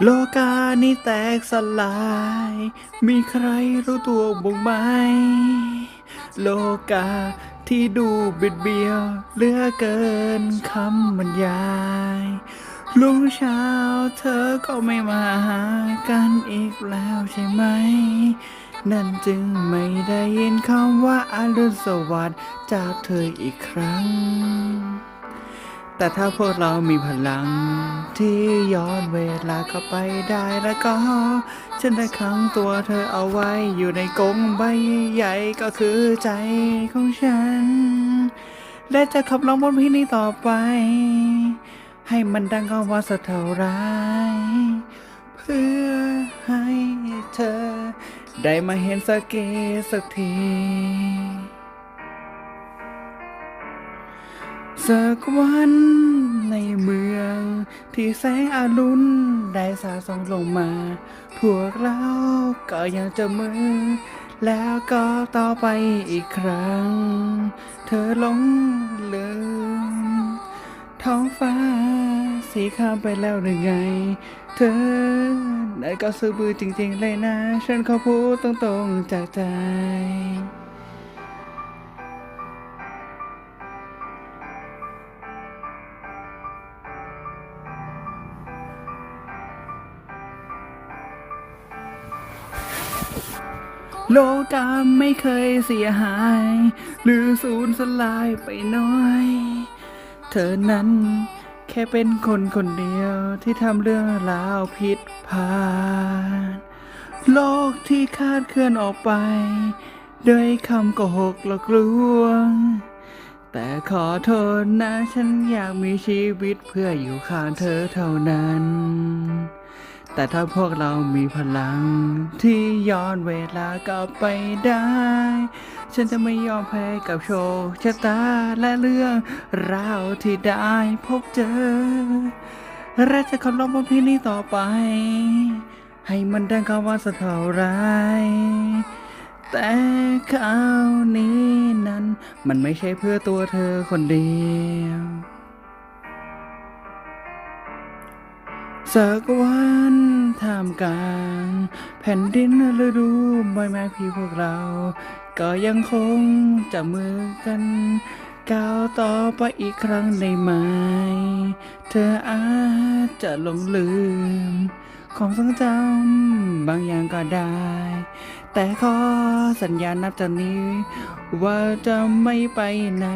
โลกานี้แตกสลาย มีใครรู้ตัวบ้างไหม โลกาที่ดูบิดเบี้ยวเหลือเกินคำบรรยายลุงเช้าเธอก็ไม่มาหากันอีกแล้วใช่ไหม นั่นจึงไม่ได้ยินคำว่าอารุณสวัสดิ์จากเธออีกครั้ง แต่ถ้าพวกเรามีพลัง ที่ย้อนเวลากลับไปได้แล้วก็ ฉันได้ขังตัวเธอเอาไว้อยู่ในกรงใบใหญ่ก็คือใจของฉัน และจะขับร้องบนพลงนี้ต่อไป ให้มันดังก็ว่าสักเท่าไรเพื่อให้เธอ ได้มาเห็นสกเกตสักที สักวันในเมือง ที่แสงอรุณได้สาดส่องลงมา พวกเราก็ยังจะมือ แล้วก็ต่อไปอีกครั้ง เธอหลงลืมท้องฟ้า สีข้ามไปแล้วหรือไง เธอได้ก็ซื้อบือจริงๆเลยนะ ฉันขอพูดตรงๆจากใจ โลกาไม่เคยเสียหาย หรือสูญสลายไปน้อย เธอนั้นแค่เป็นคนคนเดียวที่ทำเรื่องราวผิดพลาดโลกที่คาดเคลื่อนออกไป ด้วยคำโกหกหลอกลวง แต่ขอโทษนะฉันอยากมีชีวิตเพื่ออยู่ข้างเธอเท่านั้น แต่ถ้าพวกเรามีพลัง ที่ย้อนเวลากลับไปได้ ฉันจะไม่ยอมแพ้กับโชคชะตาและเรื่องราวที่ได้พบเจอ และจะขอร้องบนเพลงนี้ต่อไป ให้มันดังคำว่าสะเท่าไร แต่คราวนี้นั้น มันไม่ใช่เพื่อตัวเธอคนเดียวสักวัน ท่ามกลาง แผ่นดินฤดูใบไม้พีพวกเรา ก็ยังคงจะมือกันก้าวต่อไปอีกครั้งได้ไหม เธออาจจะหลงลืมความทรงจำบางอย่างก็ได้ แต่ขอสัญญานับจากนี้ ว่าจะไม่ไปไหน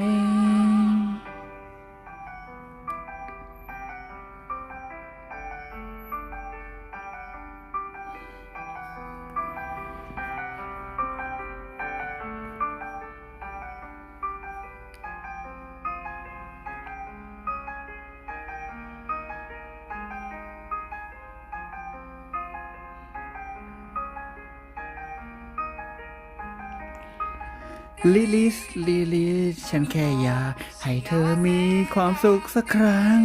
ลิลิสลิลิสฉันแค่อยากให้เธอมีความสุขสักครั้ง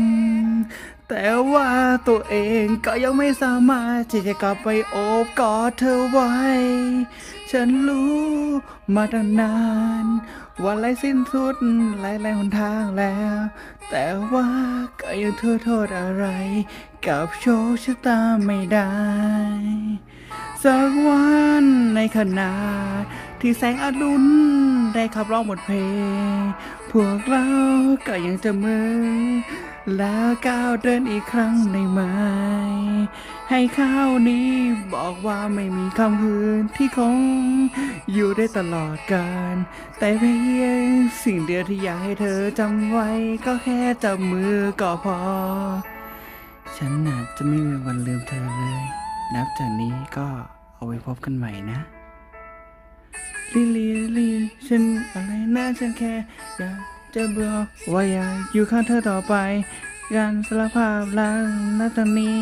แต่ว่าตัวเองก็ยังไม่สามารถที่จะกลับไปโอบกอดเธอไว้ ฉันรู้มาตั้งนาน ว่าไรสิ้นสุดหลายหลายหนทางแล้ว แต่ว่าก็ยังเธอโทษอะไร กับโชคชะตาไม่ได้ สักวันในขณะ ที่แสงอรุณได้ขับร้องบทเพลง พวกเราก็ยังจะมือ แล้วก้าวเดินอีกครั้งในไม้ให้ข้าวนี้บอกว่าไม่มีคำคืนที่คง อยู่ได้ตลอดกาลแต่เพียงสิ่งเดียวที่อยากให้เธอจำไว้ ก็แค่จับมือก็พอ ฉันน่ะจะไม่มีวันลืมเธอเลย นับจากนี้ก็เอาไว้พบกันใหม่นะ ลิลีลีฉันอะไรนะฉันแค่อยากจะบอกว่าอยากอยู่ข้างเธอต่อไป การสารภาพรักนับจากนี้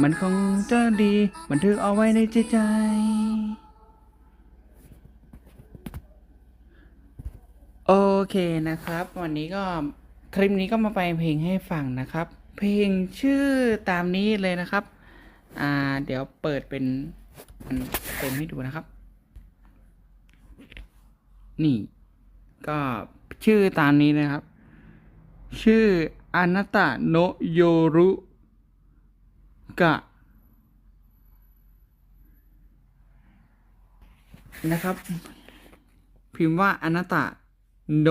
มันคงจะดีบันทึกเอาไว้ในใจใจโอเคนะครับ วันนี้ก็คลิปนี้ก็มาไปเพลงให้ฟังนะครับ เพลงชื่อตามนี้เลยนะครับ อ่า เดี๋ยวเปิดเป็นอันเต็มให้ดูนะครับ นี่ ก็ชื่อตามนี้นะครับ ชื่ออานาตะโนโยรุกะนะครับ พิมพ์ว่าอนาตะโน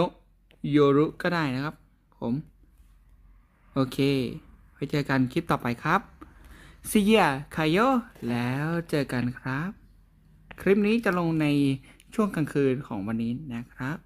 โยรุก็ได้นะครับ ผม โอเค ไว้เจอกันคลิปต่อไปครับซีเยคายโยแล้วเจอกันครับ คลิปนี้จะลงใน ช่วงกลางคืนของวันนี้นะครับ